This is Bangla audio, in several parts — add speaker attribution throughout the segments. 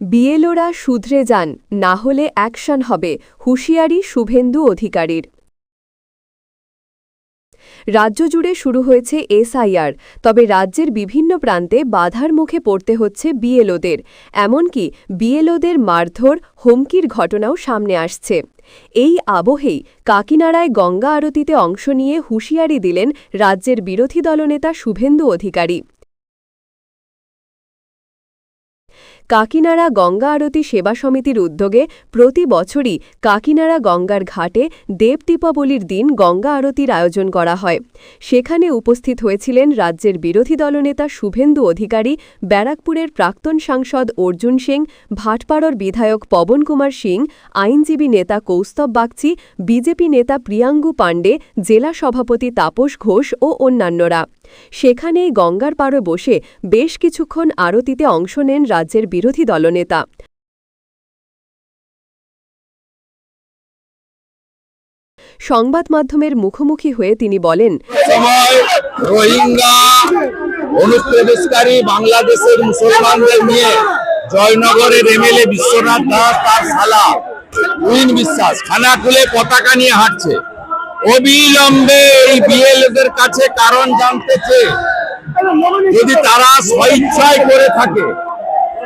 Speaker 1: বিএলওরা শুধরে যান, না হলে অ্যাকশন হবে, হুঁশিয়ারি শুভেন্দু অধিকারীর। রাজ্য জুড়ে শুরু হয়েছে এসআইআর, তবে রাজ্যের বিভিন্ন প্রান্তে বাধার মুখে পড়তে হচ্ছে বিএলওদের, এমনকি বিএলওদের মারধর, হুমকির ঘটনাও সামনে আসছে। এই আবহেই কাকিনাড়ায় গঙ্গা আরতিতে অংশ নিয়ে হুঁশিয়ারি দিলেন রাজ্যের বিরোধী দলনেতা শুভেন্দু অধিকারী। কাকিনাড়া গঙ্গা আরতি সেবা সমিতির উদ্যোগে প্রতি বছরই কাকিনাড়া গঙ্গার ঘাটে দেব দীপাবলির দিন গঙ্গা আরতির আয়োজন করা হয়। সেখানে উপস্থিত হয়েছিলেন রাজ্যের বিরোধী দলনেতা শুভেন্দু অধিকারী, ব্যারাকপুরের প্রাক্তন সাংসদ অর্জুন সিং ভাটপাড়র বিধায়ক পবন কুমার সিং, আইনজীবী নেতা কৌস্তব বাগচি, বিজেপি নেতা প্রিয়াঙ্গু পাণ্ডে, জেলা সভাপতি তাপস ঘোষ ও অন্যান্যরা। সেখানেই গঙ্গার পাড়ে বসে বেশ কিছুক্ষণ আরতিতে অংশ নেন রাজ্যের বিরোধী দলনেতা। সংবাদ মাধ্যমের মুখোমুখি হয়ে তিনি বলেন
Speaker 2: অনুপ্রবেশকারী বাংলাদেশের মুসলমানদের নিয়ে জয়নগরের এমএলএ বিশ্বনাথ দাস তার শালা। উইন বিশ্বাস পতাকা নিয়ে হাঁটছে। অবিলম্বে এই বিএলএদের কাছে কারণ জানতে চেয়ে যদি তারা স্বেচ্ছায় করে থাকে,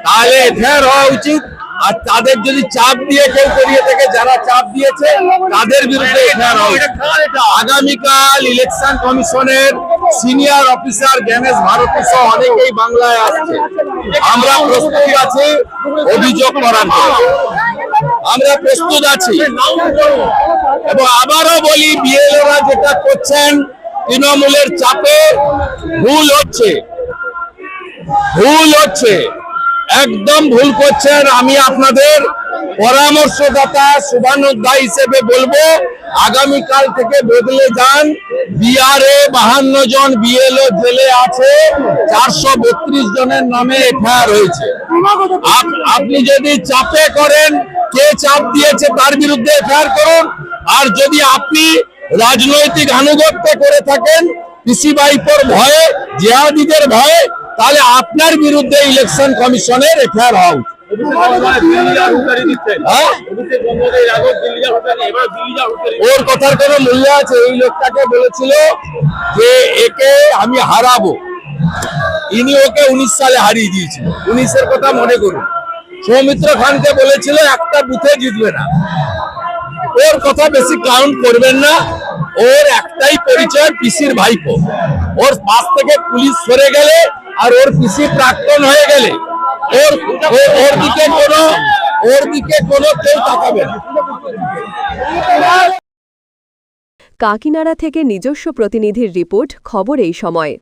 Speaker 2: তাহলে এফআইআর হওয়া উচিত। আর তাদের যদি চাপ দিয়ে কেউ করিয়ে থাকে, যারা চাপ দিয়েছে, তাদের বিরুদ্ধে এফআইআর হওয়া আগামীকাল ইলেকশন কমিশনের সিনিয়র অফিসার জ্ঞানেশ ভারতী সহ অনেকেই বাংলায় আসছে। আমরা প্রস্তুত আছি অভিযোগ করার। আমরা প্রস্তুত আছি। এবং আবারও বলি বিএলওরা যেটা করছেন, তৃণমূলের চাপে ভুল হচ্ছে। ভুল হচ্ছে। একদম ভুল করছেন। আমি আপনাদের পরামর্শদাতা শুভানুদ্দা হিসেবে বলব, আগামীকাল থেকে বদলে যান। বিহারে বাহান্ন জন বিএলও জেলে আছে, চারশো বত্রিশ জনের নামে এফআইআর হয়েছে। আপ- আপনি যদি চাপে করেন, কে চাপ দিয়েছে তার বিরুদ্ধে এফআইআর করুন। আর যদি আপনি রাজনৈতিক আনুগত্য করে থাকেন, পিসি বাইপোর ভয়ে, জেহাদিদের ভয়ে, তাহলে আপনার বিরুদ্ধে ইলেকশন কমিশনের এফআইআর হওয়া হ্যাঁ? ওর কথার কোনো মূল্য আছে? এই লোকটাকে বলেছিল যে একে আমি হারাবো। ইনি ওকে উনিশ সালে হারিয়ে দিয়েছিল। উনিশের কথা মনে করুন। সৌমিত্র খানকে বলেছিল, একটা বুথে জিতবে না। ওর কথা বেশি কাউন্ট করবেন না। ওর একটাই পরিচয় পিসির ভাইপো। ওর পাশ থেকে পুলিশ সরে গেলে আর ওর পিসি প্রাক্তন হয়ে গেলে ওর ওর দিকে কোনো ওর দিকে কোনো কেউ তাকাবে
Speaker 1: কাকিনাড়া থেকে নিজস্ব প্রতিনিধির রিপোর্ট, খবর এই সময়।